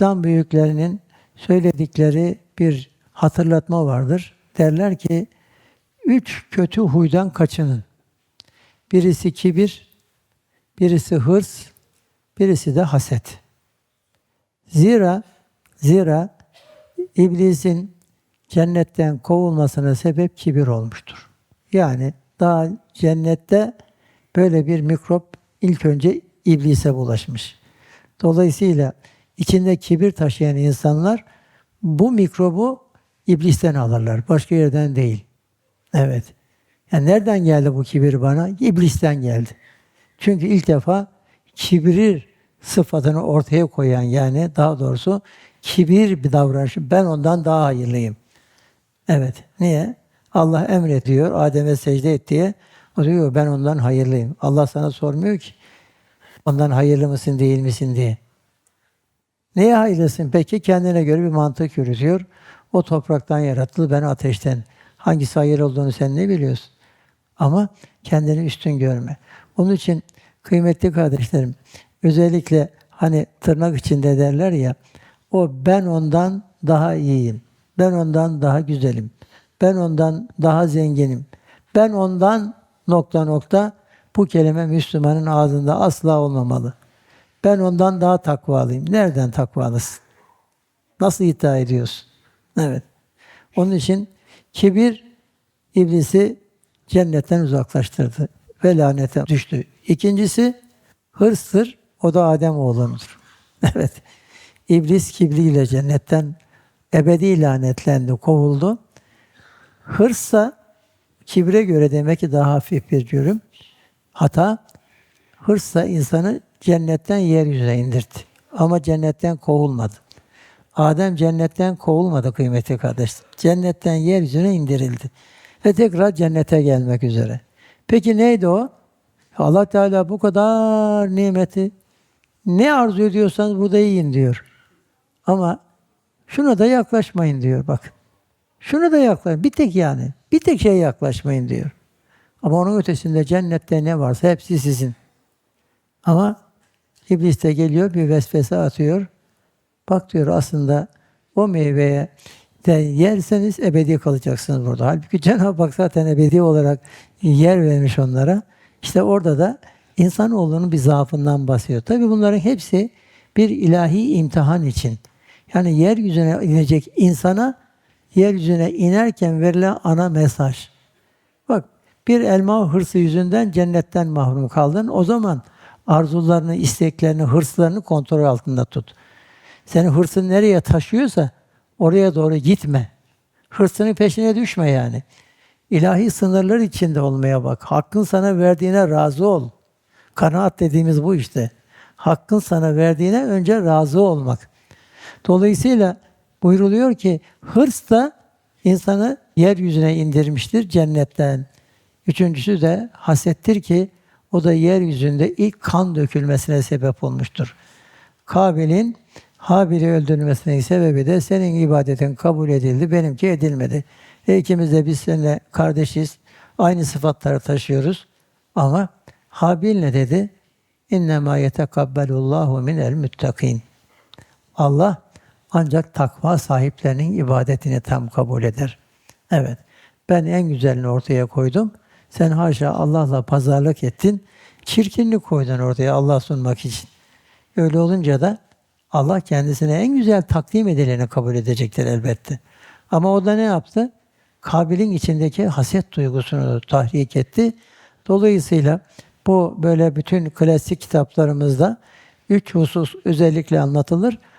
İslam büyüklerinin söyledikleri bir hatırlatma vardır. Derler ki, üç kötü huydan kaçının. Birisi kibir, birisi hırs, birisi de haset. Zira, zira iblisin cennetten kovulmasına sebep kibir olmuştur. Yani daha cennette böyle bir mikrop ilk önce iblise bulaşmış. Dolayısıyla içinde kibir taşıyan insanlar bu mikrobu iblisten alırlar. Başka yerden değil. Evet. Yani nereden geldi bu kibir bana? İblisten geldi. Çünkü ilk defa kibir sıfatını ortaya koyan yani daha doğrusu kibir bir davranışı ben ondan daha hayırlıyım. Evet. Niye? Allah emrediyor Adem'e secde et diye. O diyor ben ondan hayırlıyım. Allah sana sormuyor ki ondan hayırlı mısın değil misin diye. Neye hayırlısın? Peki kendine göre bir mantık yürütüyor. O topraktan yaratıldı, ben ateşten. Hangisi hayır olduğunu sen ne biliyorsun? Ama kendini üstün görme. Onun için kıymetli kardeşlerim, özellikle hani tırnak içinde derler ya, o ben ondan daha iyiyim. Ben ondan daha güzelim. Ben ondan daha zenginim. Ben ondan nokta nokta bu kelime Müslümanın ağzında asla olmamalı. Ben ondan daha takvalıyım. Nereden takvalısın? Nasıl iddia ediyorsun? Evet. Onun için kibir iblisi cennetten uzaklaştırdı ve lanete düştü. İkincisi hırstır. O da Adem oğlunudur. Evet. İblis kibriyle cennetten ebedi lanetlendi, kovuldu. Hırssa kibre göre demek ki daha hafif bir cürüm. Hata hırssa insanı cennetten yeryüzüne indirdi. Ama cennetten kovulmadı. Adem cennetten kovulmadı kıymetli kardeş. Cennetten yeryüzüne indirildi. Ve tekrar cennete gelmek üzere. Peki neydi o? Allah Teala bu kadar nimeti ne arzu ediyorsanız burada yiyin diyor. Ama şuna da yaklaşmayın diyor bak. Şuna da yaklaş. Bir tek yani. Bir tek şeye yaklaşmayın diyor. Ama onun ötesinde cennette ne varsa hepsi sizin. Ama İblis de geliyor bir vesvese atıyor. Bak diyor aslında o meyveye de yerseniz ebedi kalacaksınız burada. Halbuki Cenab-ı Hak zaten ebedi olarak yer vermiş onlara. İşte orada da insanoğlunun bir zaafından bahsediyor. Tabi bunların hepsi bir ilahi imtihan için. Yani yeryüzüne inecek insana yeryüzüne inerken verilen ana mesaj. Bak bir elma hırsı yüzünden cennetten mahrum kaldın. O zaman arzularını, isteklerini, hırslarını kontrol altında tut. Seni hırsın nereye taşıyorsa oraya doğru gitme. Hırsının peşine düşme yani. İlahi sınırlar içinde olmaya bak. Hakkın sana verdiğine razı ol. Kanaat dediğimiz bu işte. Hakkın sana verdiğine önce razı olmak. Dolayısıyla buyruluyor ki hırs da insanı yeryüzüne indirmiştir cennetten. Üçüncüsü de hasettir ki o da yeryüzünde ilk kan dökülmesine sebep olmuştur. Kabil'in Habil'i öldürmesinin sebebi de senin ibadetin kabul edildi, benimki edilmedi. E ikimiz de biz seninle kardeşiz, aynı sıfatları taşıyoruz. Ama Habil ne dedi? İnnemâ yetekabbalullahu minel müttakîn. Allah ancak takva sahiplerinin ibadetini tam kabul eder. Evet, ben en güzelini ortaya koydum. Sen haşa Allah'la pazarlık ettin. Çirkinlik koydun ortaya Allah sunmak için. Öyle olunca da Allah kendisine en güzel takdim edileni kabul edecektir elbette. Ama o da ne yaptı? Kabil'in içindeki haset duygusunu tahrik etti. Dolayısıyla bu böyle bütün klasik kitaplarımızda üç husus özellikle anlatılır.